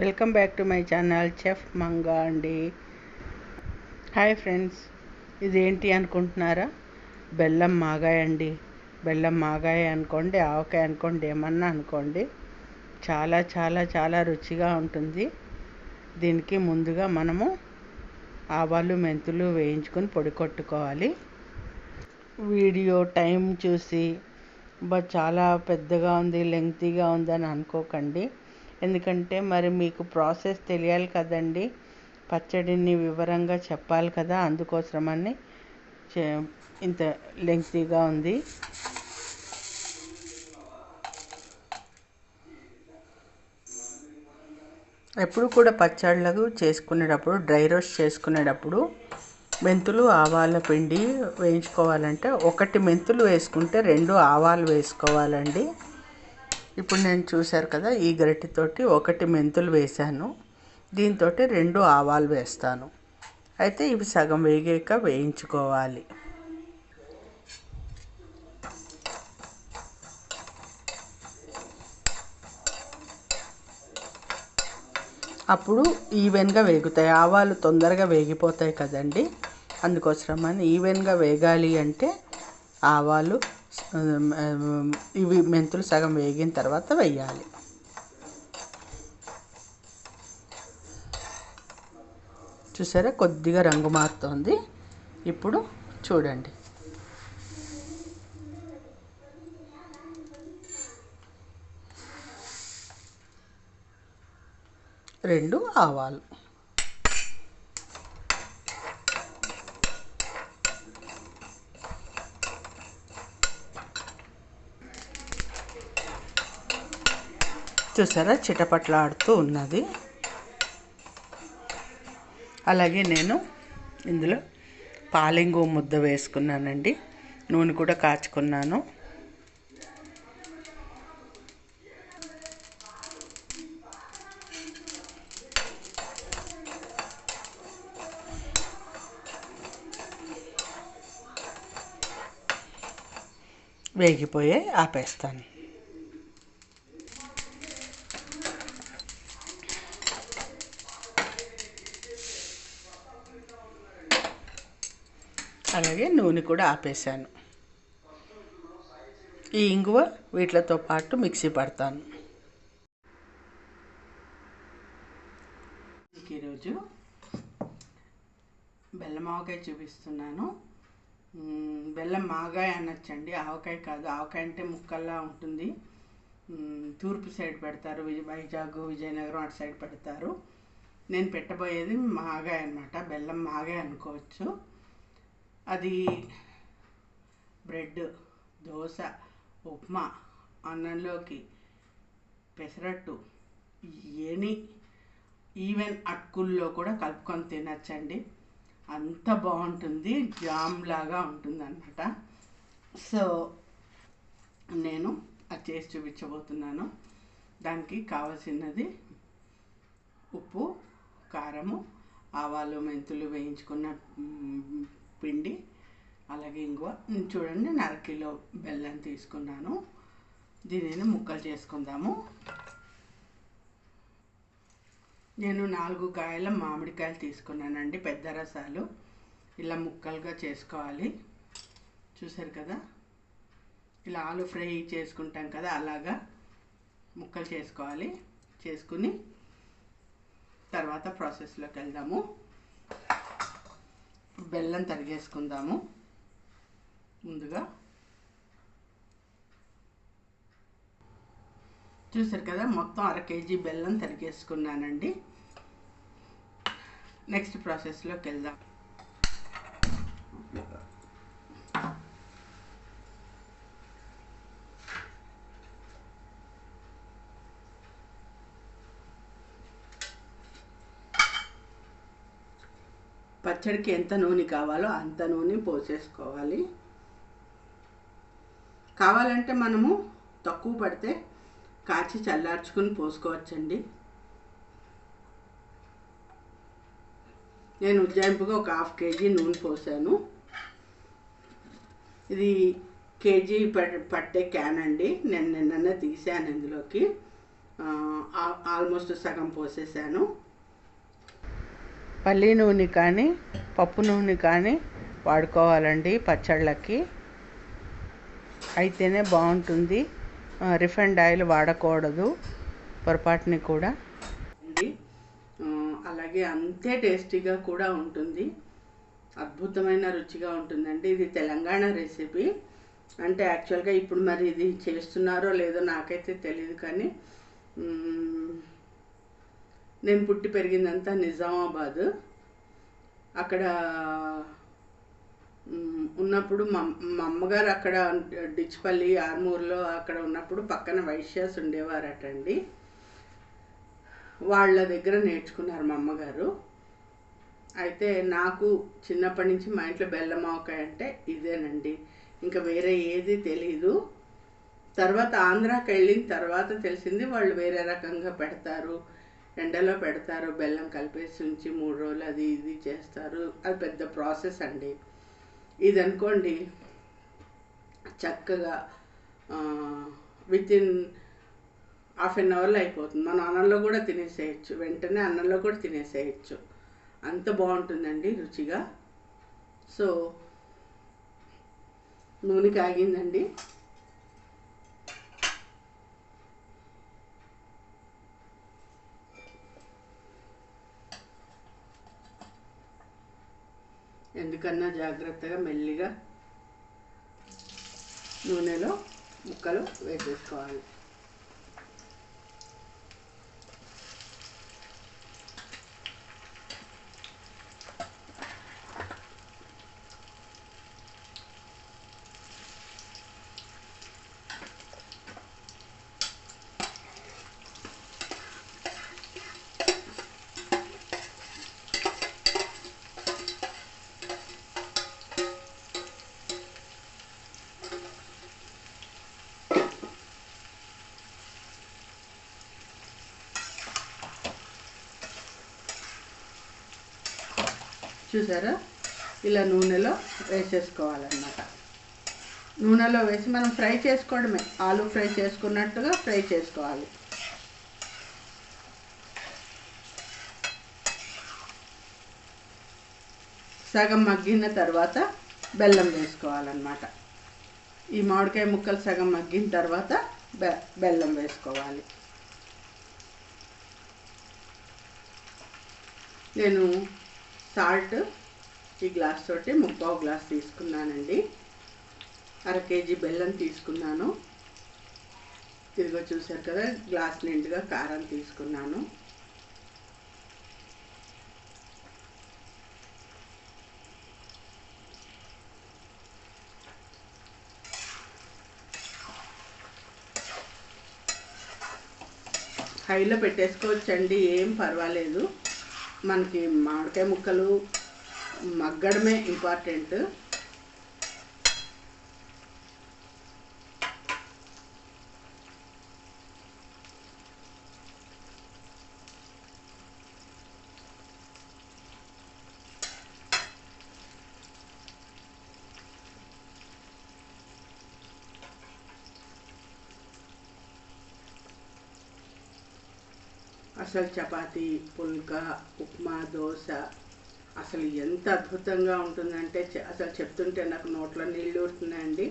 Welcome back to my channel chef Manga అండి. Hi friends ఇదేంటి అనుకుంటున్నారా? బెల్లం మాగాయ అండి. బెల్లం మాగాయ అనుకోండి ఆవకాయ అనుకోండి ఏమన్నా అనుకోండి చాలా చాలా చాలా రుచిగా ఉంటుంది. దీనికి ముందుగా మనము ఆవాలు మెంతులు వేయించుకొని పొడి కొట్టుకోవాలి. వీడియో టైం చూసి బట్ చాలా పెద్దగా ఉంది లెంగ్తీగా ఉందని అనుకోకండి. ఎందుకంటే మరి మీకు ప్రాసెస్ తెలియాలి కదండి. పచ్చడిని వివరంగా చెప్పాలి కదా అందుకోసమని ఇంత లెంగ్తీగా ఉంది. ఎప్పుడు కూడా పచ్చళ్ళకు చేసుకునేటప్పుడు డ్రై రోస్ట్ చేసుకునేటప్పుడు మెంతులు ఆవాల పిండి వేయించుకోవాలంటే ఒకటి మెంతులు వేసుకుంటే రెండు ఆవాలు వేసుకోవాలండి. ఇప్పుడు నేను చూశారు కదా ఈ గరిటెతోటి ఒకటి మెంతులు వేశాను. దీంతో రెండు ఆవాలు వేస్తాను. అయితే ఇవి సగం వేగాక వేయించుకోవాలి. అప్పుడు ఈవెన్గా వేగుతాయి. ఆవాలు తొందరగా వేగిపోతాయి కదండి. అందుకోసమని ఈవెన్గా వేగాలి అంటే ఆవాలు ఇవి మెంతులు సగం వేగిన తర్వాత వేయాలి చూసారా? కొద్దిగా రంగు మారుతోంది. ఇప్పుడు చూడండి. రెండు ఆవాలు. చూసారా? చిటపట్లాడుతూ ఉన్నది. అలాగే నేను ఇందులో పాలింగు ముద్ద వేసుకున్నానండి. నూనె కూడా కాచుకున్నాను. వేగిపోయే ఆపేస్తాను. అలాగే నూనె కూడా ఆపేసాను ఈ ఇంగువ వీటితో పాటు మిక్సీ పడతాను. ఈరోజు బెల్లం ఆవకాయ చూపిస్తున్నాను. బెల్లం మాగాయ అనొచ్చండి. ఆవకాయ కాదు ఆవకాయ అంటే ముక్కల్లా ఉంటుంది. తూర్పు సైడ్ పెడతారు. విజయ వైజాగ్ విజయనగరం అటు సైడ్ పెడతారు. నేను పెట్టబోయేది మాగాయ అనమాట బెల్లం మాగాయ అనుకోవచ్చు. అది బ్రెడ్ దోశ ఉప్మా అన్నంలోకి పెసరట్టు ఎనీ ఈవెన్ అటుకుల్లో కూడా కలుపుకొని తినచ్చండి. అంత బాగుంటుంది జామ్ లాగా ఉంటుంది అనమాట సో నేను అది చేసి చూపించబోతున్నాను. దానికి కావాల్సినది ఉప్పు కారము ఆవాలు మెంతులు వేయించుకున్న పిండి అలాగే ఇంగువ. చూడండి నరకిలో అరకిలో బెల్లం తీసుకున్నాను. దీనిని ముక్కలు చేసుకుందాము. నేను నాలుగు కాయల మామిడికాయలు తీసుకున్నానండి పెద్ద రసాలు. ఇలా ముక్కలుగా చేసుకోవాలి. చూసారు కదా? ఇలా ఆలు ఫ్రై చేసుకుంటాం కదా అలాగా ముక్కలు చేసుకోవాలి. చేసుకుని తర్వాత ప్రాసెస్లోకి వెళ్దాము. బెల్లం తరిగేసుకుందాము. ముందుగా చూసారు కదా మొత్తం అర కేజీ బెల్లం తరిగేసుకున్నానండి. నెక్స్ట్ ప్రాసెస్లోకి వెళ్దాం. పచ్చడికి ఎంత నూనె కావాలో అంత నూనె పోసేసుకోవాలి. కావాలంటే మనము తక్కువ పడితే కాచి చల్లార్చుకుని పోసుకోవచ్చండి. నేను ఉజ్జాయింపుగా ఒక హాఫ్ కేజీ నూనె పోసాను. ఇది కేజీ పట్టే క్యాన్ అండి. నేను నిన్ననే తీసాను ఇందులోకి. ఆల్మోస్ట్ సగం పోసేసాను. పల్లి నూనె కానీ పప్పు నూనె కానీ వాడుకోవాలండి పచ్చళ్ళకి. అయితేనే బాగుంటుంది. రిఫైండ్ ఆయిల్ వాడకూడదు. పొరపాటుని కూడా. అలాగే అంతే టేస్టీగా కూడా ఉంటుంది. అద్భుతమైన రుచిగా ఉంటుందండి. ఇది తెలంగాణ రెసిపీ. అంటే యాక్చువల్గా ఇప్పుడు మరి ఇది చేస్తున్నారో లేదో నాకైతే తెలియదు కానీ నేను పుట్టి పెరిగిందంతా నిజామాబాద్. అక్కడ ఉన్నప్పుడు మా మా అమ్మగారు అక్కడ డిచ్పల్లి ఆర్మూర్లో అక్కడ ఉన్నప్పుడు పక్కన వైశ్యాస్ ఉండేవారటండి. వాళ్ళ దగ్గర నేర్చుకున్నారు మా అమ్మగారు. అయితే నాకు చిన్నప్పటి నుంచి మా ఇంట్లో బెల్లమావకాయ అంటే ఇదేనండి. ఇంకా వేరే ఏది తెలీదు. తర్వాత ఆంధ్రాకి వెళ్ళిన తర్వాత తెలిసింది వాళ్ళు వేరే రకంగా పెడతారు. ఎండలో పెడతారు బెల్లం కలిపేసి ఉంచి మూడు రోజులు అది ఇది చేస్తారు. అది పెద్ద ప్రాసెస్ అండి. ఇది అనుకోండి చక్కగా విత్ ఇన్ హాఫ్ అన్ అవర్లో అయిపోతుంది. మనం అన్నంలో కూడా తినేసేయచ్చు. వెంటనే అన్నంలో కూడా తినేసేయచ్చు. అంత బాగుంటుందండి రుచిగా. సో నూనె కాగిందండి. ఎందుకన్నా జాగ్రత్తగా మెల్లిగా నూనెలో ముక్కలు వేసేసుకోవాలి. చూసారా? ఇలా నూనెలో వేసేసుకోవాలన్నమాట. నూనెలో వేసి మనం ఫ్రై చేసుకోవడమే. ఆలు ఫ్రై చేసుకున్నట్టుగా ఫ్రై చేసుకోవాలి. సగం మగ్గిన తర్వాత బెల్లం వేసుకోవాలన్నమాట. ఈ మామిడికాయ ముక్కలు సగం మగ్గిన తర్వాత బె బెల్లం వేసుకోవాలి. నేను సాల్ట్ ఈ గ్లాస్ తోటి ముప్పావు గ్లాస్ తీసుకున్నానండి. అర కేజీ బెల్లం తీసుకున్నాను. ఇదిగో చూసారు కదా గ్లాస్ నిండుగా కారం తీసుకున్నాను. హైలో పెట్టేసుకోవచ్చండి ఏం పర్వాలేదు. మనకి మామిడికాయ ముక్కలు మగ్గడమే ఇంపార్టెంట్ అసలు చపాతి పుల్కా ఉప్మా దోశ అసలు ఎంత అద్భుతంగా ఉంటుందంటే చె- అసలు చెప్తుంటే నాకు నోట్లో నీళ్ళు ఊరుతున్నాయండి.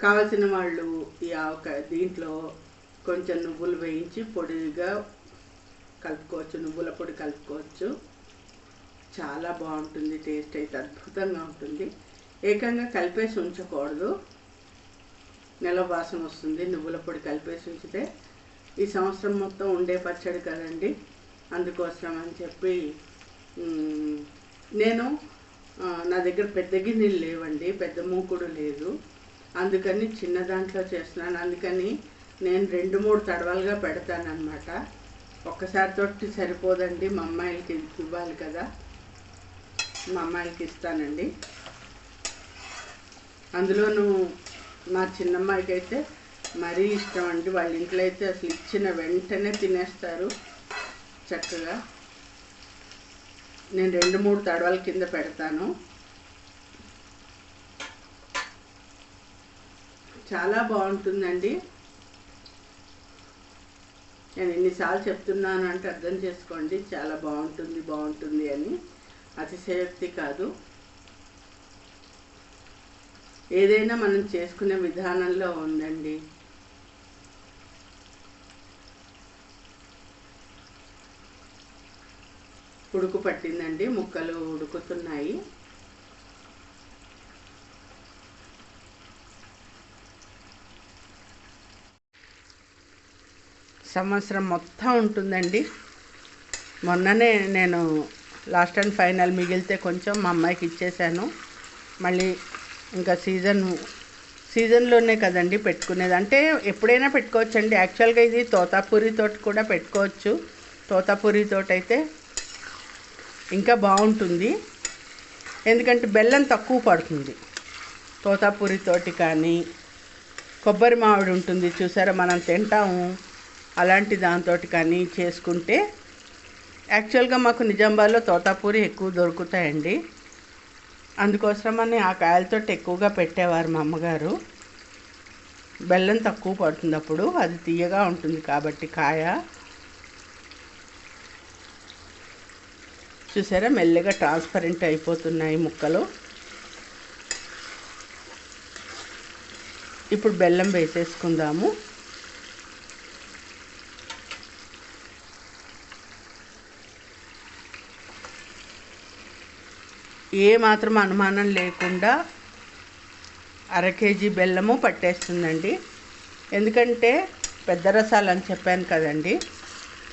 కావలసిన వాళ్ళు ఈ ఆవకాయ దీంట్లో కొంచెం నువ్వులు వేయించి పొడిగా కలుపుకోవచ్చు నువ్వుల పొడి కలుపుకోవచ్చు. చాలా బాగుంటుంది టేస్ట్ అయితే అద్భుతంగా ఉంటుంది. ఏకంగా కలిపేసి ఉంచకూడదు. నెల వాసన వస్తుంది నువ్వుల పొడి కలిపేసి ఉంచితే ఈ సంవత్సరం మొత్తం ఉండే పచ్చడి కదండి. అందుకోసం అని చెప్పి నేను నా దగ్గర పెద్ద గిన్నెలు లేవండి పెద్ద మూకుడు లేదు. అందుకని చిన్న దాంట్లో చేస్తున్నాను. అందుకని నేను రెండు మూడు తడవలుగా పెడతానన్నమాట. ఒక్కసారి తోటి సరిపోదండి. మా అమ్మాయిలకి ఇవ్వాలి కదా. మా అమ్మాయిలకి ఇస్తానండి. అందులోనూ మా చిన్నమ్మాయికి అయితే మరీ ఇష్టం అండి. వాళ్ళ ఇంట్లో అయితే అసలు ఇచ్చిన వెంటనే తినేస్తారు చక్కగా. నేను రెండు మూడు తడవల కింద పెడతాను. చాలా బాగుంటుందండి. నేను ఎన్నిసార్లు చెప్తున్నాను అంటే అర్థం చేసుకోండి. చాలా బాగుంటుంది బాగుంటుంది అని. అతిశయోక్తి కాదు. ఏదైనా మనం చేసుకునే విధానంలో ఉందండి. ఉడుకు పట్టిందండి ముక్కలు ఉడుకుతున్నాయి. సంవత్సరం మొత్తం ఉంటుందండి. మొన్ననే నేను లాస్ట్ అండ్ ఫైనల్ మిగిలితే కొంచెం మా అమ్మాయికి ఇచ్చేసాను. మళ్ళీ ఇంకా సీజన్ సీజన్లోనే కదండి పెట్టుకునేది. అంటే ఎప్పుడైనా పెట్టుకోవచ్చండి. యాక్చువల్గా ఇది తోతాపూరి తోటి కూడా పెట్టుకోవచ్చు. తోతాపూరి తోట అయితే ఇంకా బాగుంటుంది. ఎందుకంటే బెల్లం తక్కువ పడుతుంది. తోతాపూరి తోటి కానీ కొబ్బరి మామిడి ఉంటుంది చూసారా మనం తింటాము. అలాంటి దాంతో కానీ చేసుకుంటే యాక్చువల్గా మాకు నిజామాబాద్లో తోతాపూరి ఎక్కువ దొరుకుతాయండి. అందుకోసమని ఆ కాయలతో ఎక్కువగా పెట్టేవారు మా అమ్మగారు. బెల్లం తక్కువ పడుతుంది అప్పుడు అది తీయగా ఉంటుంది కాబట్టి కాయ. చూసారా? మెల్లగా ట్రాన్స్పరెంట్ అయిపోతున్నాయి ముక్కలు. ఇప్పుడు బెల్లం వేసేసుకుందాము. ఏ మాత్రం అనుమానం లేకుండా అర కేజీ బెల్లము పట్టేస్తుందండి. ఎందుకంటే పెద్ద రసాలు అని చెప్పాను కదండి.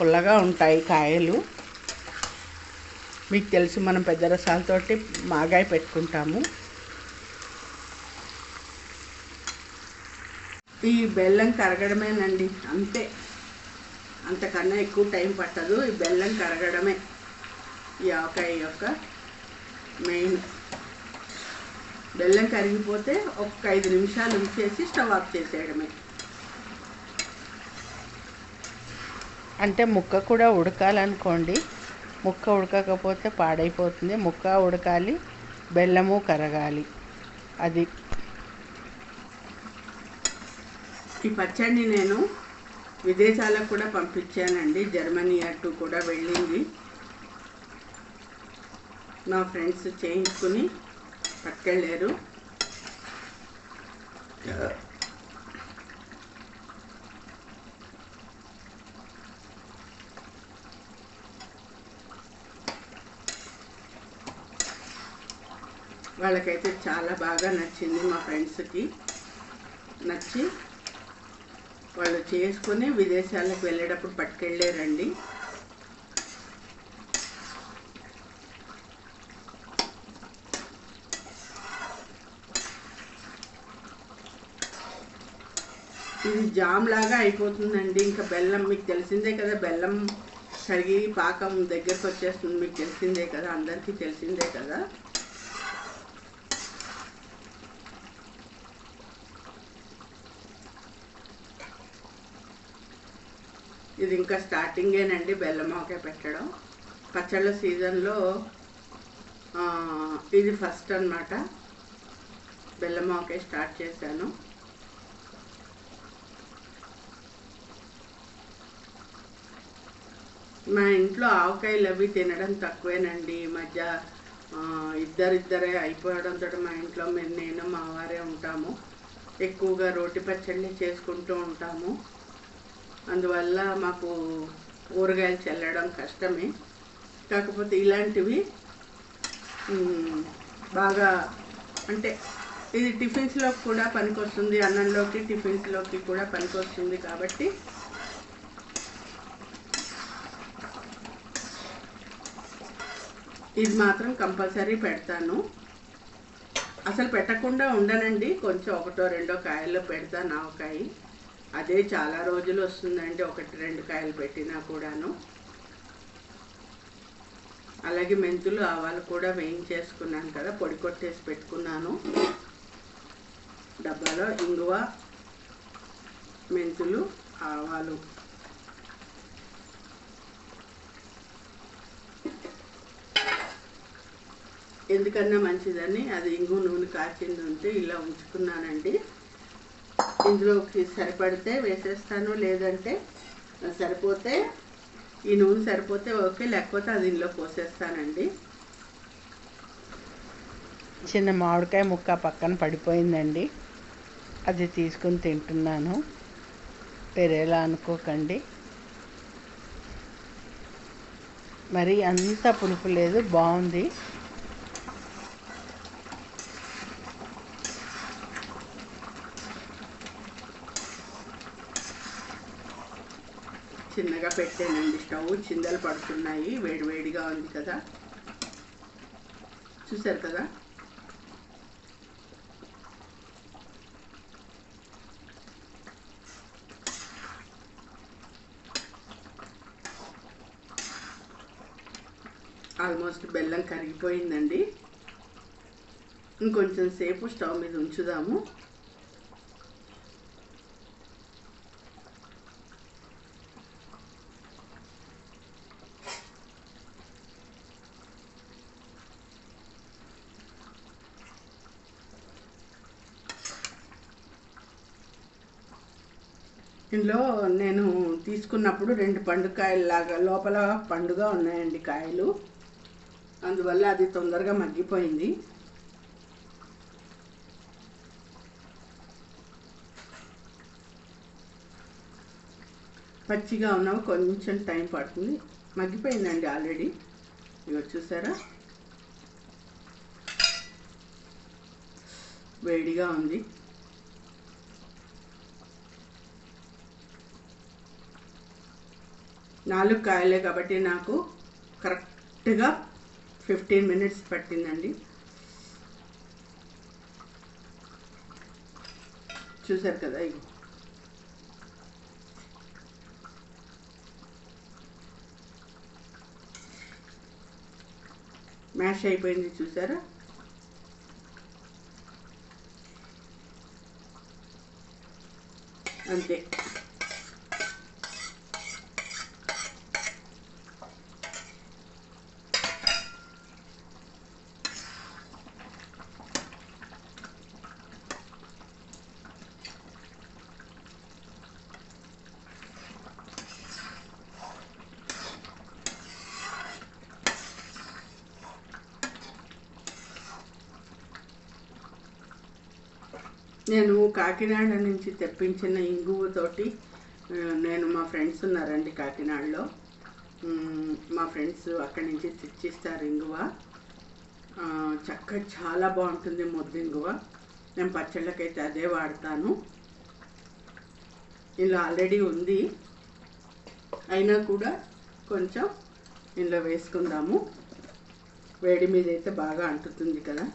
పుల్లగా ఉంటాయి కాయలు. మీకు తెలుసు మనం పెద్ద రసాలతోటి మాగాయ పెట్టుకుంటాము. ఈ బెల్లం కరగడమేనండి అంతే. అంతకన్నా ఎక్కువ టైం పట్టదు ఈ బెల్లం కరగడమే. ఈ ఆవకాయ యొక్క మెయిన్. బెల్లం కరిగిపోతే ఒక ఐదు నిమిషాలు ఉంచేసి స్టవ్ ఆఫ్ చేసేయడమే. అంటే ముక్క కూడా ఉడకాలనుకోండి ముక్క ఉడకకపోతే పాడైపోతుంది. ముక్క ఉడకాలి బెల్లము కరగాలి. అది. ఈ పచ్చడిని నేను విదేశాలకు కూడా పంపించానండి. జర్మనీ అటు కూడా వెళ్ళింది. నా ఫ్రెండ్స్ చేయించుకుని పట్టుకెళ్ళారు వాళ్ళకైతే చాలా బాగా నచ్చింది మా ఫ్రెండ్స్కి. నచ్చి వాళ్ళు చేసుకుని విదేశాలకు వెళ్ళేటప్పుడు పట్టుకెళ్ళారండి. ఇది జామ్ లాగా అయిపోతుందండి. ఇంకా బెల్లం మీకు తెలిసిందే కదా బెల్లం కరిగి పాకం దగ్గరకు వచ్చేస్తుంది. మీకు తెలిసిందే కదా అందరికీ తెలిసిందే కదా. ఇది ఇంకా స్టార్టింగేనండి బెల్లమాకే పెట్టడం. పచ్చళ్ళ సీజన్లో ఇది ఫస్ట్ అన్నమాట. బెల్లమాకే స్టార్ట్ చేశాను. మా ఇంట్లో ఆవకాయలు అవి తినడం తక్కువేనండి. ఈ మధ్య ఇద్దరిద్దరే అయిపోవడంతో మా ఇంట్లో మేము నేను మా వారే ఉంటాము. ఎక్కువగా రోటి పచ్చళ్ళే చేసుకుంటూ ఉంటాము. అందువల్ల మాకు ఊరగాయలు చల్లడం కష్టమే. కాకపోతే ఇలాంటివి బాగా అంటే ఇది టిఫిన్స్లోకి కూడా పనికొస్తుంది అన్నంలోకి టిఫిన్స్లోకి కూడా పనికొస్తుంది కాబట్టి. ఇది మాత్రం కంపల్సరీ పెడతాను. అసలు పెట్టకుండా ఉండనండి కొంచెం ఒకటో రెండో కాయల్లో పెడతాను ఆవకాయ అదే చాలా రోజులు వస్తుందండి ఒకటి రెండు కాయలు పెట్టినా కూడాను. అలాగే మెంతులు ఆవాలు కూడా వేయించేసుకున్నాను కదా పొడి కొట్టేసి పెట్టుకున్నాను. డబ్బాలో ఇంగువ మెంతులు ఆవాలు. ఎందుకన్నా మంచిదని అది ఇంగు నూనె కాచింది ఉంటే ఇలా ఉంచుకున్నానండి. ఇందులోకి సరిపడితే వేసేస్తాను లేదంటే సరిపోతే ఈ నూనె సరిపోతే ఓకే లేకపోతే అది ఇందులో పోసేస్తానండి. చిన్న మామిడికాయ ముక్క పక్కన పడిపోయిందండి. అది తీసుకుని తింటున్నాను. పెరేలా అనుకోకండి. మరి అంత పులుపు లేదు బాగుంది. చిన్నగా పెట్టానండి. స్టవ్ చిందలు పడుతున్నాయి. వేడి వేడిగా ఉంది కదా. చూసారు కదా? ఆల్మోస్ట్ బెల్లం కరిగిపోయిందండి. ఇంకొంచెం సేపు స్టవ్ మీద ఉంచుదాము. ఇందులో నేను తీసుకున్నప్పుడు రెండు పండుకాయల్లాగా లోపల పండుగ ఉన్నాయండి కాయలు. అందువల్ల అది తొందరగా మగ్గిపోయింది. పచ్చిగా ఉన్నావు కొంచెం టైం పడుతుంది. మగ్గిపోయిందండి ఆల్రెడీ. ఇవి చూసారా? వేడిగా ఉంది. నాలుగు కాయలే కాబట్టి నాకు కరెక్ట్గా ఫిఫ్టీన్ మినిట్స్ పట్టిందండి. చూసారు కదా ఇవి మ్యాష్ అయిపోయింది చూసారా? అంతే. నేను కాకినాడ నుంచి తెప్పించిన ఇంగువతోటి నేను మా ఫ్రెండ్స్ ఉన్నారండి కాకినాడలో. మా ఫ్రెండ్స్ అక్కడి నుంచి తెచ్చిస్తారు ఇంగువ. చక్క చాలా బాగుంటుంది ముద్ద ఇంగువ. నేను పచ్చళ్ళకైతే అదే వాడతాను. ఇందులో ఆల్రెడీ ఉంది. అయినా కూడా కొంచెం ఇందులో వేసుకుందాము. వేడి మీద అయితే బాగా అంటుతుంది కదా.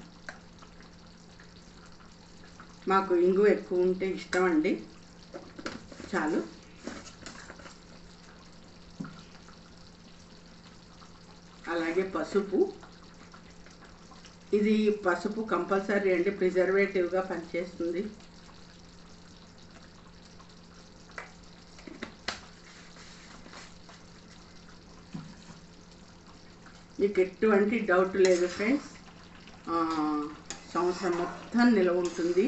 మాకు ఇంగు ఎక్కువ ఉంటే ఇష్టం అండి. చాలు. అలాగే పసుపు. ఇది పసుపు కంపల్సరీ అండి ప్రిజర్వేటివ్గా పనిచేస్తుంది. మీకు ఎటువంటి డౌట్ లేదు ఫ్రెండ్స్. సంవత్సరం మొత్తం నిలవ ఉంటుంది.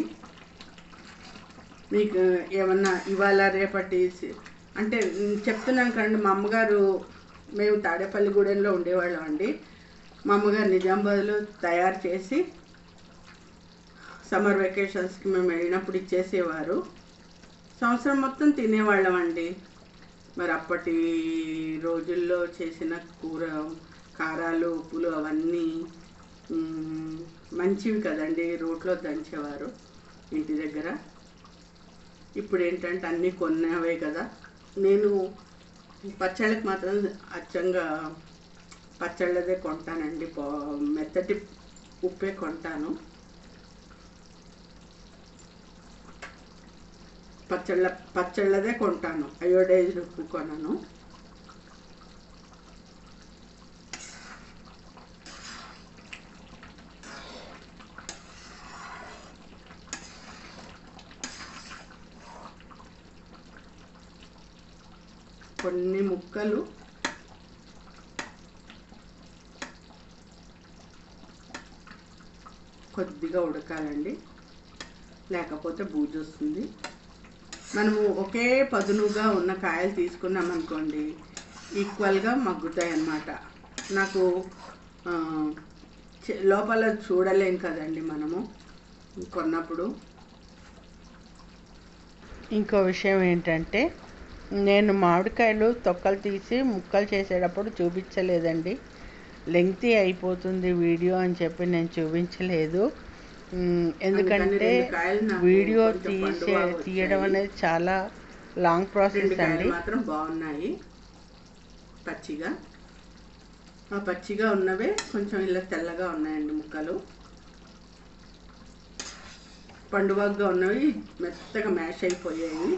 మీకు ఏమన్నా ఇవాళ రేపటి అంటే చెప్తున్నాను కదండి మా అమ్మగారు మేము తాడేపల్లిగూడెంలో ఉండేవాళ్ళం అండి. మా అమ్మగారు నిజామాబాద్లో తయారు చేసి సమ్మర్ వెకేషన్స్కి మేము వెళ్ళినప్పుడు ఇచ్చేసేవారు. సంవత్సరం మొత్తం తినేవాళ్ళం అండి. మరి అప్పటి రోజుల్లో చేసిన కూర కారాలు ఉప్పులు అవన్నీ మంచివి కదండి రోట్లో దంచేవారు ఇంటి దగ్గర. ఇప్పుడు ఏంటంటే అన్నీ కొన్నవే కదా. నేను పచ్చళ్ళకి మాత్రం అచ్చంగా పచ్చళ్ళదే కొంటానండి. మెత్తటి ఉప్పే కొంటాను. పచ్చళ్ళ పచ్చళ్ళదే కొంటాను. అయోడైజ్డ్ ఉప్పు కొనను. కొన్ని ముక్కలు. కొద్దిగా ఉడకాలండి. లేకపోతే బూజు వస్తుంది. మనము ఒకే పదునుగా ఉన్న కాయలు తీసుకున్నాం అనుకోండి ఈక్వల్గా మగ్గుతాయి అన్నమాట నాకు లోపల చూడలేం కదండి మనము కొన్నప్పుడు. ఇంకో విషయం ఏంటంటే నేను మామిడికాయలు తొక్కలు తీసి ముక్కలు చేసేటప్పుడు చూపించలేదండి. లెంగ్తీ అయిపోతుంది వీడియో అని చెప్పి నేను చూపించలేదు. ఎందుకంటే వీడియో తీసే. తీయడం అనేది చాలా లాంగ్ ప్రాసెస్ అండి. మాత్రం బాగున్నాయి. పచ్చిగా. ఆ పచ్చిగా ఉన్నవే కొంచెం ఇలా తెల్లగా ఉన్నాయండి ముక్కలు. పండుగగా ఉన్నవి మెత్తగా మ్యాష్ అయిపోయాయి.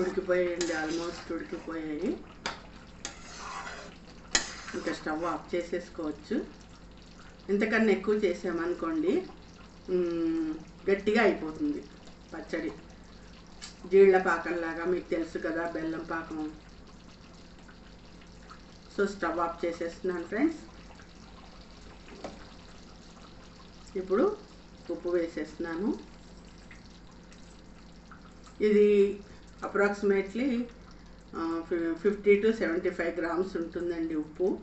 ఉడికిపోయాయండి ఆల్మోస్ట్ ఉడికిపోయాయి. ఇంకా స్టవ్ ఆఫ్ చేసేసుకోవచ్చు. ఇంతకన్నా ఎక్కువ చేసామనుకోండి గట్టిగా అయిపోతుంది పచ్చడి. జీళ్ళ పాకంలాగా మీకు తెలుసు కదా బెల్లం పాకం. సో స్టవ్ ఆఫ్ చేసేస్తున్నాను ఫ్రెండ్స్. ఇప్పుడు ఉప్పు వేసేస్తున్నాను. ఇది approximately fifty to seventy five grams ఉంటుందండి ఉప్పు.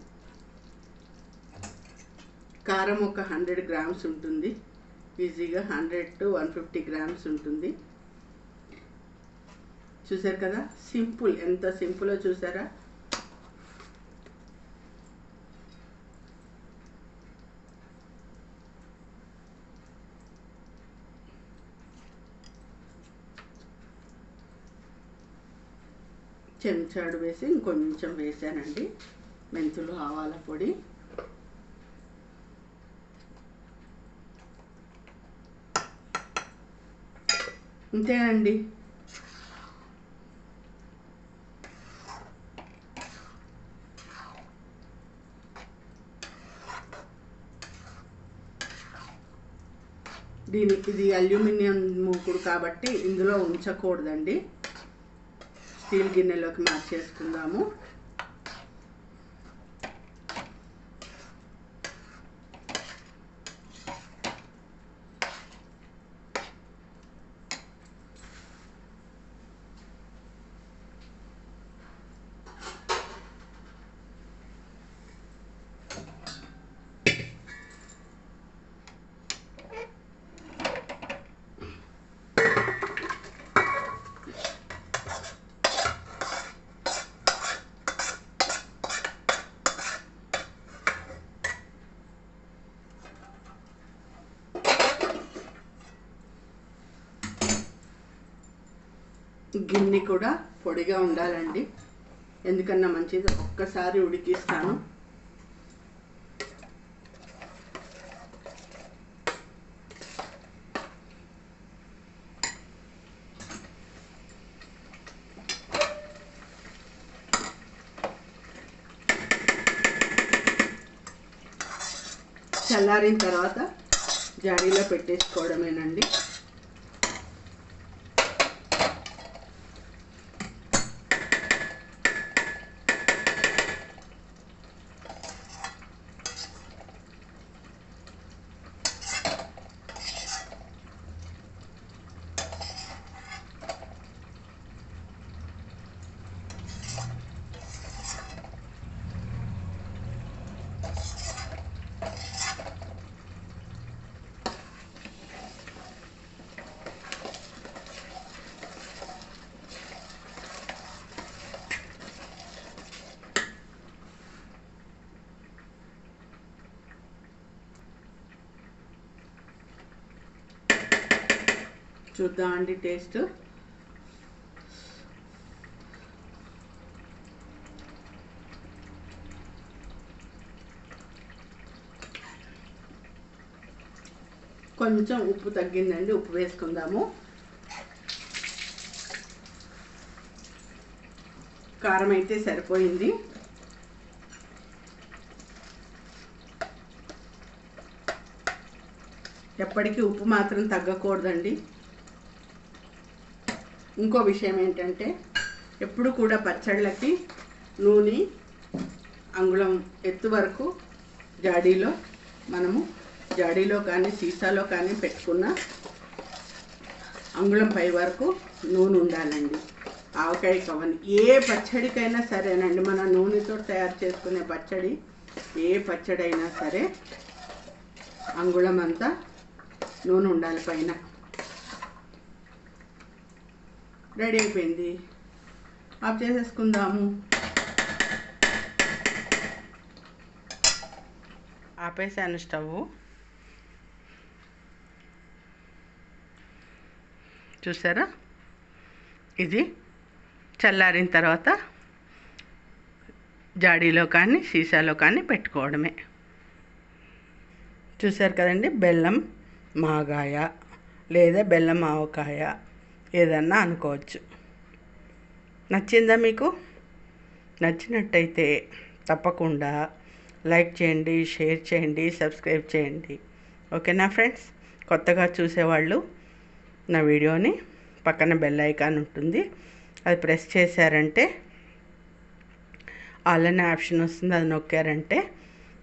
కారం ఒక హండ్రెడ్ గ్రామ్స్ ఉంటుంది. ఈజీగా hundred to one fifty grams ఉంటుంది. చూసారు కదా? సింపుల్. ఎంత సింపుల్లో చూసారా? చెంచాడు వేసి ఇంకొంచెం వేసానండి. మెంతులు ఆవాల పొడి. అంతేనండి దీనికి ఇది అల్యూమినియం మూకుడు కాబట్టి ఇందులో ఉంచకూడదండి. స్టీల్ గిన్నెలోకి మార్చేసుకుందాము. గిన్నె కూడా పొడిగా ఉండాలండి. ఎందుకన్నా మంచిది? ఒక్కసారి ఉడికిస్తాను. చల్లారిన తర్వాత జాడీలో పెట్టేసుకోవడమేనండి. చూద్దాం అండి టేస్ట్. కొంచెం ఉప్పు తగ్గిందండి ఉప్పు వేసుకుందాము. కారం అయితే సరిపోయింది. ఎప్పటికీ ఉప్పు మాత్రం తగ్గకూడదండి. ఇంకో విషయం ఏంటంటే ఎప్పుడు కూడా పచ్చళ్ళకి నూనె అంగుళం ఎత్తు వరకు జాడీలో మనము జాడీలో కానీ సీసాలో కానీ పెట్టుకున్న అంగుళం పై వరకు నూనె ఉండాలండి. ఆవకాయ కవన్ ఏ పచ్చడికైనా సరేనండి. మన నూనెతో తయారు చేసుకునే పచ్చడి ఏ పచ్చడి అయినా సరే అంగుళం అంతా నూనె ఉండాలి పైన. రెడీ అయిపోయింది. ఆఫ్ చేసేసుకుందాము. ఆపేసాను స్టవ్ చూసారా? ఇది చల్లారిన తర్వాత జాడీలో కానీ సీసాలో కానీ పెట్టుకోవడమే. చూసారు కదండి? బెల్లం మాగాయ లేదా బెల్లం ఆవకాయ. ఏదన్నా అనుకోవచ్చు. నచ్చిందా మీకు? నచ్చినట్టయితే తప్పకుండా లైక్ చేయండి షేర్ చేయండి సబ్స్క్రైబ్ చేయండి. ఓకేనా ఫ్రెండ్స్? కొత్తగా చూసేవాళ్ళు నా వీడియోని పక్కన బెల్ ఐకాన్ ఉంటుంది. అది ప్రెస్ చేశారంటే ఆల్ అనే ఆప్షన్ వస్తుంది. అది నొక్కారంటే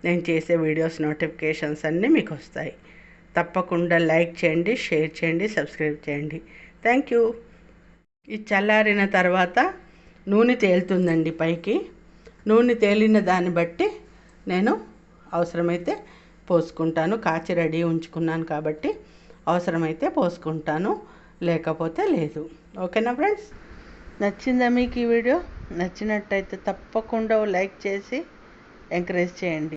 నేను చేసే వీడియోస్ నోటిఫికేషన్స్ అన్నీ మీకు వస్తాయి. తప్పకుండా లైక్ చేయండి షేర్ చేయండి సబ్స్క్రైబ్ చేయండి. థ్యాంక్ యూ ఇది చల్లారిన తర్వాత నూనె తేలుతుందండి పైకి. నూనె తేలిన దాన్ని బట్టి నేను అవసరమైతే పోసుకుంటాను. కాచి రెడీ ఉంచుకున్నాను కాబట్టి అవసరమైతే పోసుకుంటాను. లేకపోతే లేదు. ఓకేనా ఫ్రెండ్స్? నచ్చిందా మీకు ఈ వీడియో? నచ్చినట్టయితే తప్పకుండా లైక్ చేసి ఎంకరేజ్ చేయండి.